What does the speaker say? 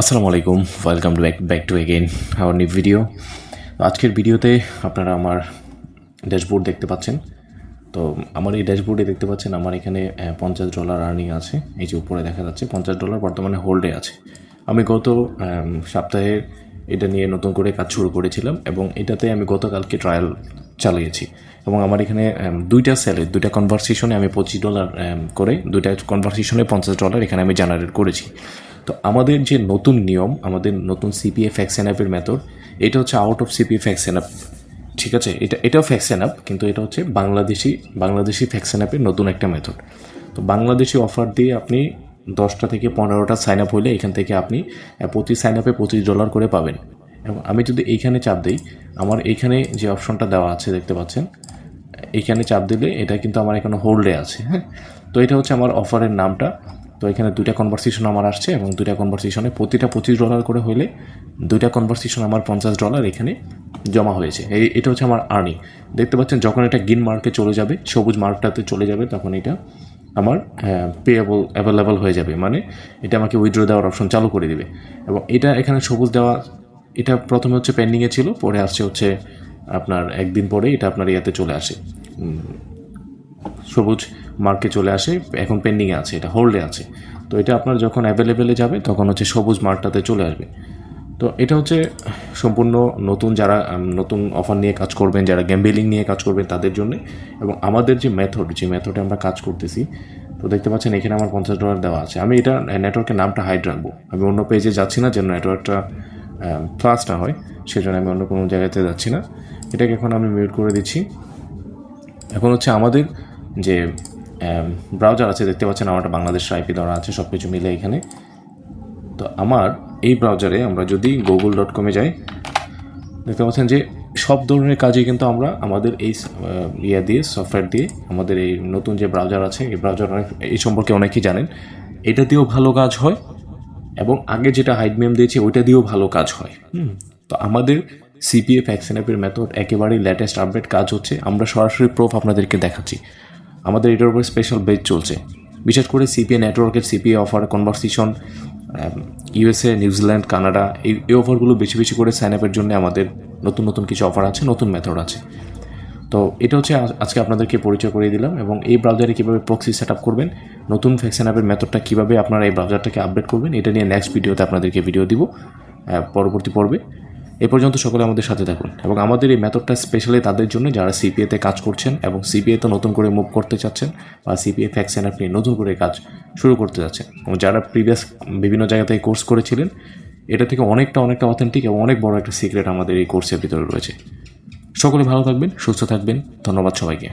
আসসালামু আলাইকুম welcome to back back to again our new video আজকের ভিডিওতে আপনারা আমার ড্যাশবোর্ড দেখতে পাচ্ছেন। তো আমার এই ড্যাশবোর্ডে দেখতে পাচ্ছেন, আমার এখানে পঞ্চাশ ডলার আর্নিং আছে। এই যে উপরে দেখা যাচ্ছে, পঞ্চাশ ডলার বর্তমানে হোল্ডে আছে। আমি গত সপ্তাহে এটা নিয়ে নতুন করে কাজ শুরু করেছিলাম এবং এটাতে আমি গতকালকে ট্রায়াল চালিয়েছি। এবং আমার এখানে দুইটা সেলে দুইটা কনভারসেশনে আমি পঁচিশ ডলার করে, দুইটা কনভারসেশনে পঞ্চাশ ডলার এখানে আমি জেনারেট করেছি। তো আমাদের যে নতুন নিয়ম, আমাদের নতুন সিপিএ ফ্যাক্সেন অ্যাপের মেথড এটা হচ্ছে আউট অফ সিপিএ ফ্যাক্সেন অ্যাপ ঠিক আছে? এটা, এটাও ফ্যাক্সেন অ্যাপ কিন্তু এটা হচ্ছে বাংলাদেশি বাংলাদেশি ফ্যাক্সেন অ্যাপের নতুন একটা মেথড তো বাংলাদেশি অফার দিয়ে আপনি দশটা থেকে পনেরোটা সাইন আপ হলে এখান থেকে আপনি প্রতি সাইন আপে পঁচিশ ডলার করে পাবেন। এবং আমি যদি এইখানে চাপ দিই, আমার এইখানে যে অপশনটা দেওয়া আছে দেখতে পাচ্ছেন, এইখানে চাপ দিলে এটা কিন্তু আমার এখানে হোল্ডে আছে হ্যাঁ? তো এটা হচ্ছে আমার অফারের নামটা। তো এখানে দুইটা কনভারসেশন আমার আসছে এবং দুইটা কনভারসেশনে প্রতিটা পঁচিশ ডলার করে হলে দুইটা কনভারসেশন আমার পঞ্চাশ ডলার এখানে জমা হয়েছে। এই, এটা হচ্ছে আমার আর্নিং দেখতে পাচ্ছেন, যখন এটা গ্রিন মার্কে চলে যাবে, সবুজ মার্কটাতে চলে যাবে, তখন এটা আমার পেয়েবল অ্যাভেলেবল হয়ে যাবে। মানে এটা আমাকে উইথড্র দেওয়ার অপশন চালু করে দিবে। এবং এটা এখানে সবুজ দেওয়া, এটা প্রথমে হচ্ছে পেন্ডিংয়ে ছিল, পরে আসছে হচ্ছে আপনার একদিন পরে এটা আপনার ইয়াতে চলে আসে। সবুজ মার্কে চলে আসে, এখন পেন্ডিংয়ে আছে, এটা হোল্ডে আছে। তো এটা আপনার যখন অ্যাভেলেবেলে যাবে, তখন হচ্ছে সবুজ মার্কটাতে চলে আসবে। তো এটা হচ্ছে সম্পূর্ণ নতুন যারা নতুন অফার নিয়ে কাজ করবেন, যারা গ্যাম্বেলিং নিয়ে কাজ করবেন তাদের জন্য। এবং আমাদের যে মেথড যে মেথডে আমরা কাজ করতেছি, তো দেখতে পাচ্ছেন এখানে আমার পঞ্চাশ ডলার দেওয়া আছে। আমি এটা নেটওয়ার্কের নামটা হাইড রাখব। আমি অন্য পেজে যাচ্ছি না, যেন নেটওয়ার্কটা ক্লাস না হয়, সেজন্য আমি অন্য কোনো জায়গাতে যাচ্ছি না। এটাকে এখন আমি মিউট করে দিচ্ছি। এখন হচ্ছে আমাদের যে ব্রাউজার আছে, দেখতে পাচ্ছেন আমারটা বাংলাদেশ আইপি দেওয়া আছে সব কিছু মিলে এখানে। তো আমার এই ব্রাউজারে আমরা যদি গুগল ডট কমে যাই, দেখতে পাচ্ছেন যে সব ধরনের কাজে কিন্তু আমরা আমাদের এই ইয়া দিয়ে সফটওয়্যার দিয়ে আমাদের এই নতুন যে ব্রাউজার আছে, এই ব্রাউজার অনেক, এই সম্পর্কে অনেকেই জানেন। এটা দিয়েও ভালো কাজ হয় এবং আগে যেটা হাইড মেম দিয়েছি, ওইটা দিয়েও ভালো কাজ হয়। তো আমাদের সিপিএফ অ্যাকশন অ্যাপের মেথড একেবারেই লেটেস্ট আপডেট কাজ হচ্ছে। আমরা সরাসরি প্রুফ আপনাদেরকে দেখাচ্ছি। আমাদের এটার উপর স্পেশাল বেজ চলছে। বিশেষ করে সিপিএ নেটওয়ার্কের CPA offer conversation USA New Zealand Canada এই এই অফারগুলো বেশি বেশি করে সাইন আপের জন্য আমাদের নতুন নতুন কিছু অফার আছে, নতুন মেথড আছে। তো এটা হচ্ছে আজ- আজকে আপনাদেরকে পরিচয় করিয়ে দিলাম এবং এই ব্রাউজারে কীভাবে প্রক্সি সেট আপ করবেন, নতুন ফ্যাকশন অ্যাপের মেথডটা কীভাবে আপনারা এই ব্রাউজারটাকে আপডেট করবেন, এটা নিয়ে নেক্সট ভিডিওতে আপনাদেরকে ভিডিও দিব পরবর্তী পর্বে। এ পর্যন্ত সকলে আমাদের সাথে থাকুন এবং আমাদের এই মেথডটা স্পেশালি তাদের জন্য যারা সিপিএতে কাজ করছেন এবং সিপিএতে নতুন করে মুভ করতে চাচ্ছেন বা সিপিএ ফ্যাকশন আপনি নতুন করে কাজ শুরু করতে চাচ্ছেন এবং যারা প্রিভিয়াস বিভিন্ন জায়গাতে থেকে কোর্স করেছিলেন, এটা থেকে অনেকটা অনেকটা অথেন্টিক এবং অনেক বড় একটা সিক্রেট আমাদের এই কোর্সের ভিতরে রয়েছে। সকলে ভালো থাকবেন, সুস্থ থাকবেন, ধন্যবাদ সবাইকে।